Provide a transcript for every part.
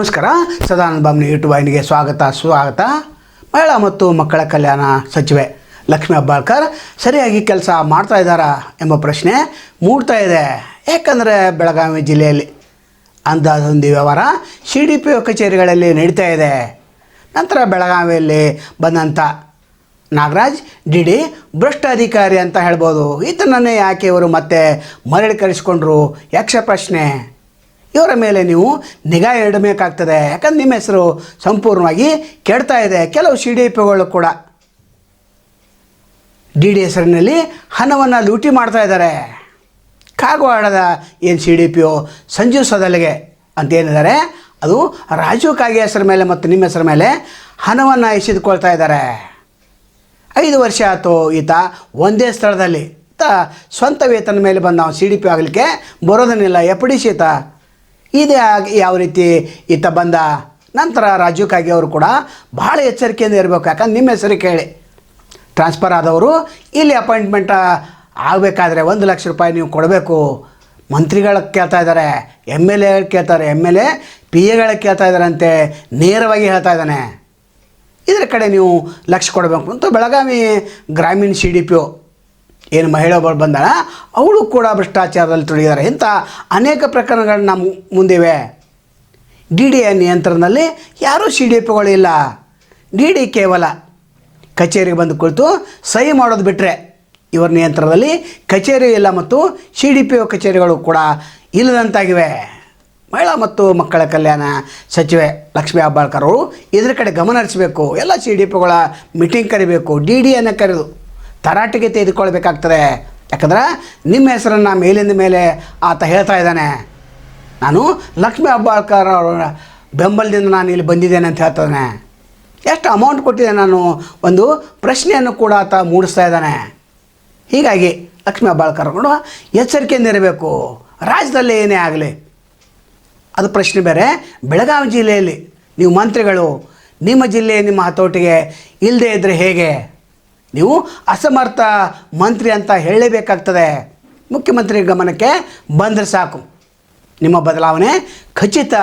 ನಮಸ್ಕಾರ. ಸದಾನಂದ ಬಾಮ್ನಿ ಯೂಟ್ಯೂಬ್ ವಾಹಿನಿಗೆ ಸ್ವಾಗತ ಸ್ವಾಗತ ಮಹಿಳಾ ಮತ್ತು ಮಕ್ಕಳ ಕಲ್ಯಾಣ ಸಚಿವೆ ಲಕ್ಷ್ಮೀ ಅಬ್ಬಾಳ್ಕರ್ ಸರಿಯಾಗಿ ಕೆಲಸ ಮಾಡ್ತಾ ಇದ್ದಾರಾ ಎಂಬ ಪ್ರಶ್ನೆ ಮೂಡ್ತಾ ಇದೆ. ಯಾಕಂದರೆ ಬೆಳಗಾವಿ ಜಿಲ್ಲೆಯಲ್ಲಿ ಅಂದಾಜೊಂದು ವ್ಯವಹಾರ ಸಿ ಡಿ ಪಿ ಒ ಕಚೇರಿಗಳಲ್ಲಿ ನಡೀತಾ ಇದೆ. ನಂತರ ಬೆಳಗಾವಿಯಲ್ಲಿ ಬಂದಂಥ ನಾಗರಾಜ್, ಡಿ ಡಿ, ಭ್ರಷ್ಟ ಅಧಿಕಾರಿ ಅಂತ ಹೇಳ್ಬೋದು. ಈತನನ್ನೇ ಯಾಕೆ ಇವರು ಮತ್ತೆ ಮರಳಿ ಕರೆಸ್ಕೊಂಡ್ರು? ಯಕ್ಷ ಪ್ರಶ್ನೆ. ಇವರ ಮೇಲೆ ನೀವು ನಿಗಾ ಇಡಬೇಕಾಗ್ತದೆ. ಯಾಕಂದ್ರೆ ನಿಮ್ಮ ಹೆಸರು ಸಂಪೂರ್ಣವಾಗಿ ಕೆಡ್ತಾ ಇದೆ. ಕೆಲವು ಸಿ ಡಿ ಪಿಗಳು ಕೂಡ ಡಿ ಡಿ ಹೆಸರಿನಲ್ಲಿ ಹಣವನ್ನು ಲೂಟಿ ಮಾಡ್ತಾ ಇದ್ದಾರೆ. ಕಾಗವಾಡದ ಏನು C D P O Sanjeev ಸದಲಿಗೆ ಅಂತ ಏನಿದ್ದಾರೆ, ಅದು ರಾಜೀವ್ ಕಾಗೆ ಹೆಸರ ಮೇಲೆ ಮತ್ತು ನಿಮ್ಮ ಹೆಸರ ಮೇಲೆ ಹಣವನ್ನು ಎಸೆದುಕೊಳ್ತಾ ಇದ್ದಾರೆ. ಐದು ವರ್ಷ ಆಯಿತು ಈತ ಒಂದೇ ಸ್ಥಳದಲ್ಲಿ. ಸ್ವಂತ ವೇತನ ಮೇಲೆ ಬಂದ ಸಿ ಡಿ ಪಿ ಆಗಲಿಕ್ಕೆ ಬರೋದನ್ನಿಲ್ಲ ಎಪ್ಪಡಿಸಿ ಈತ ಇದೇ ಯಾವ ರೀತಿ ಈತ ಬಂದ ನಂತರ ರಾಜೀವ್ ಕಾಗೆ ಅವರು ಕೂಡ ಭಾಳ ಎಚ್ಚರಿಕೆಯಿಂದ ಇರಬೇಕು. ಯಾಕಂದ್ರೆ ನಿಮ್ಮ ಹೆಸರು ಕೇಳಿ. ಟ್ರಾನ್ಸ್ಫರ್ ಆದವರು ಇಲ್ಲಿ ಅಪಾಯಿಂಟ್ಮೆಂಟ್ ಆಗಬೇಕಾದ್ರೆ ಒಂದು ಲಕ್ಷ ರೂಪಾಯಿ ನೀವು ಕೊಡಬೇಕು. ಮಂತ್ರಿಗಳು ಕೇಳ್ತಾ ಇದ್ದಾರೆ ಎಂ ಎಲ್ ಎ ಕೇಳ್ತಾರೆ. ಎಂ ಎಲ್ ಎ ಪಿ ಎಗಳ ಕೇಳ್ತಾ ಇದ್ದಾರಂತೆ ನೇರವಾಗಿ ಹೇಳ್ತಾ ಇದ್ದಾನೆ. ಇದರ ಕಡೆ ನೀವು ಲಕ್ಷ ಕೊಡಬೇಕು. ಅಂತ ಬೆಳಗಾವಿ ಗ್ರಾಮೀಣ ಸಿ ಡಿ ಪಿ ಒ ಏನು ಮಹಿಳೆ ಒಬ್ಬರು ಬಂದಾಳ, ಅವಳು ಕೂಡ ಭ್ರಷ್ಟಾಚಾರದಲ್ಲಿ ತೊಡಗಿದ್ದಾರೆ ಇಂಥ ಅನೇಕ ಪ್ರಕರಣಗಳು ನಮ್ಮ ಮುಂದಿವೆ. ಡಿ ಡಿ ಎ ನಿಯಂತ್ರಣದಲ್ಲಿ ಯಾರೂ ಸಿ ಡಿ ಪಿಗಳು ಇಲ್ಲ. ಡಿ ಡಿ ಕೇವಲ ಕಚೇರಿಗೆ ಬಂದು ಕುಳಿತು ಸಹಿ ಮಾಡೋದು ಬಿಟ್ಟರೆ ಇವರ ನಿಯಂತ್ರಣದಲ್ಲಿ ಕಚೇರಿ ಇಲ್ಲ ಮತ್ತು ಸಿ ಡಿ ಪಿ ಒ ಕಚೇರಿಗಳು ಕೂಡ ಇಲ್ಲದಂತಾಗಿವೆ. ಮಹಿಳಾ ಮತ್ತು ಮಕ್ಕಳ ಕಲ್ಯಾಣ ಸಚಿವೆ ಲಕ್ಷ್ಮೀ ಅಬ್ಬಾಳ್ಕರ್ ಅವರು ಇದ್ರ ಕಡೆ ಗಮನ ಹರಿಸಬೇಕು. ಎಲ್ಲ ಸಿ ಡಿ ಪಿಗಳ ಮೀಟಿಂಗ್ ಕರಿಬೇಕು. ಡಿ ಡಿ ಎನ್ನು ಕರೆದು. ತರಾಟೆಗೆ ತೆಗೆದುಕೊಳ್ಬೇಕಾಗ್ತದೆ. ಯಾಕಂದ್ರೆ ನಿಮ್ಮ ಹೆಸರನ್ನು ಮೇಲಿಂದ ಮೇಲೆ ಆತ ಹೇಳ್ತಾ ಇದ್ದಾನೆ. ನಾನು ಲಕ್ಷ್ಮೀ ಹೆಬ್ಬಾಳ್ಕರ್ ಅವರ ಬೆಂಬಲದಿಂದ ನಾನು ಇಲ್ಲಿ ಬಂದಿದ್ದೇನೆ ಅಂತ ಹೇಳ್ತಾನೆ ಎಷ್ಟು ಅಮೌಂಟ್ ಕೊಟ್ಟಿದ್ದೆ ನಾನು? ಒಂದು ಪ್ರಶ್ನೆಯನ್ನು ಕೂಡ ಆತ ಮೂಡಿಸ್ತಾ ಇದ್ದಾನೆ. ಹೀಗಾಗಿ ಲಕ್ಷ್ಮೀ ಅಬ್ಬಾಳ್ಕರ್ ಕೂಡ ಎಚ್ಚರಿಕೆಯಿಂದ ಇರಬೇಕು. ರಾಜ್ಯದಲ್ಲಿ ಏನೇ ಆಗಲಿ. ಅದು ಪ್ರಶ್ನೆ ಬೇರೆ. ಬೆಳಗಾವಿ ಜಿಲ್ಲೆಯಲ್ಲಿ ನೀವು ಮಂತ್ರಿಗಳು, ನಿಮ್ಮ ಜಿಲ್ಲೆ ನಿಮ್ಮ ಹತೋಟಿಗೆ ಇಲ್ಲದೆ ಇದ್ದರೆ ಹೇಗೆ? ನೀವು ಅಸಮರ್ಥ ಮಂತ್ರಿ ಅಂತ ಹೇಳಲೇಬೇಕಾಗ್ತದೆ. ಮುಖ್ಯಮಂತ್ರಿ ಗಮನಕ್ಕೆ ಬಂದರೆ ಸಾಕು. ನಿಮ್ಮ ಬದಲಾವಣೆ ಖಚಿತ.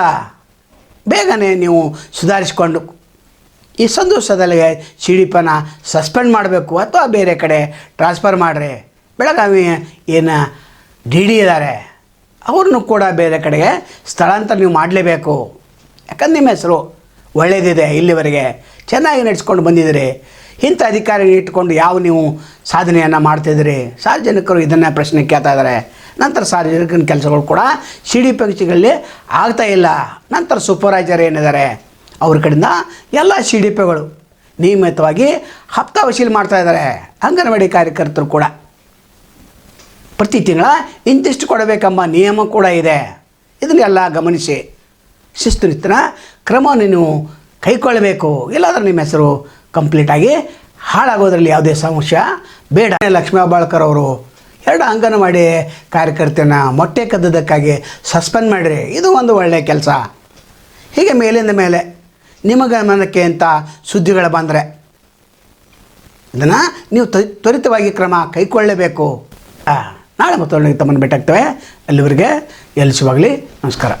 ಬೇಗನೆ ನೀವು ಸುಧಾರಿಸಿಕೊಂಡು ಈ ಸಂದೋಷದಲ್ಲಿ ಸಿ ಡಿ ಪನ ಸಸ್ಪೆಂಡ್ ಮಾಡಬೇಕು ಅಥವಾ ಬೇರೆ ಕಡೆ ಟ್ರಾನ್ಸ್ಫರ್ ಮಾಡಿರಿ. ಬೆಳಗಾವಿ ಏನು ಡಿ ಡಿ ಇದ್ದಾರೆ. ಅವ್ರನ್ನೂ ಕೂಡ ಬೇರೆ ಕಡೆಗೆ ಸ್ಥಳಾಂತರ ನೀವು ಮಾಡಲೇಬೇಕು. ಯಾಕಂದ್ರೆ ನಿಮ್ಮ ಹೆಸರು ಒಳ್ಳೆಯದಿದೆ ಇಲ್ಲಿವರೆಗೆ. ಚೆನ್ನಾಗಿ ನಡೆಸ್ಕೊಂಡು ಬಂದಿದ್ದೀರಿ. ಇಂಥ ಅಧಿಕಾರಿ ಇಟ್ಕೊಂಡು ಯಾವ ನೀವು ಸಾಧನೆಯನ್ನು ಮಾಡ್ತಿದ್ದೀರಿ ಸಾರ್ವಜನಿಕರು ಇದನ್ನೇ ಪ್ರಶ್ನೆ ಕೇಳ್ತಾ ಇದ್ದಾರೆ. ನಂತರ ಸಾರ್ವಜನಿಕನ ಕೆಲಸಗಳು ಕೂಡ ಸಿ ಡಿ ಪಕ್ಷಗಳಲ್ಲಿ ಆಗ್ತಾ ಇಲ್ಲ. ನಂತರ ಸೂಪರ್ವೈಸರ್ ಏನಿದ್ದಾರೆ? ಅವ್ರ ಕಡೆಯಿಂದ ಎಲ್ಲ ಸಿ ಡಿ ಪಿಗಳು ನಿಯಮಿತವಾಗಿ ಹಪ್ತಾ ವಸೂಲಿ ಮಾಡ್ತಾ ಇದ್ದಾರೆ. ಅಂಗನವಾಡಿ ಕಾರ್ಯಕರ್ತರು ಕೂಡ. ಪ್ರತಿ ತಿಂಗಳ ಇಂತಿಷ್ಟು ಕೊಡಬೇಕೆಂಬ ನಿಯಮ ಕೂಡ ಇದೆ. ಇದನ್ನೆಲ್ಲ ಗಮನಿಸಿ. ಶಿಸ್ತುನಿತ್ತಿನ ಕ್ರಮವನ್ನು ನೀವು ಕೈಕೊಳ್ಳಬೇಕು ಇಲ್ಲಾಂದ್ರೆ ನಿಮ್ಮ ಹೆಸರು ಕಂಪ್ಲೀಟಾಗಿ ಹಾಳಾಗೋದ್ರಲ್ಲಿ ಯಾವುದೇ ಸಮಸ್ಯೆ ಬೇಡ. ಲಕ್ಷ್ಮೀ ಹೆಬ್ಬಾಳ್ಕರ್ ಅವರು ಎರಡು ಅಂಗನವಾಡಿ ಕಾರ್ಯಕರ್ತನ ಮೊಟ್ಟೆ ಕದ್ದದಕ್ಕಾಗಿ ಸಸ್ಪೆಂಡ್ ಮಾಡಿರಿ ಇದು ಒಂದು ಒಳ್ಳೆಯ ಕೆಲಸ. ಹೀಗೆ ಮೇಲಿಂದ ಮೇಲೆ ನಿಮ್ಮ ಗಮನಕ್ಕೆ ಅಂತ ಸುದ್ದಿಗಳು ಬಂದರೆ ಇದನ್ನು ನೀವು ತ್ವ- ತ್ವರಿತವಾಗಿ ಕ್ರಮ ಕೈಗೊಳ್ಳಲೇಬೇಕು ಆ, ನಾಳೆ ಮತ್ತೊಂದು ತಮ್ಮನ್ನು ಭೇಟಾಗ್ತೇವೆ ಅಲ್ಲಿವರೆಗೆ ಎಲ್ಲಿಸುವಾಗಲಿ ನಮಸ್ಕಾರ.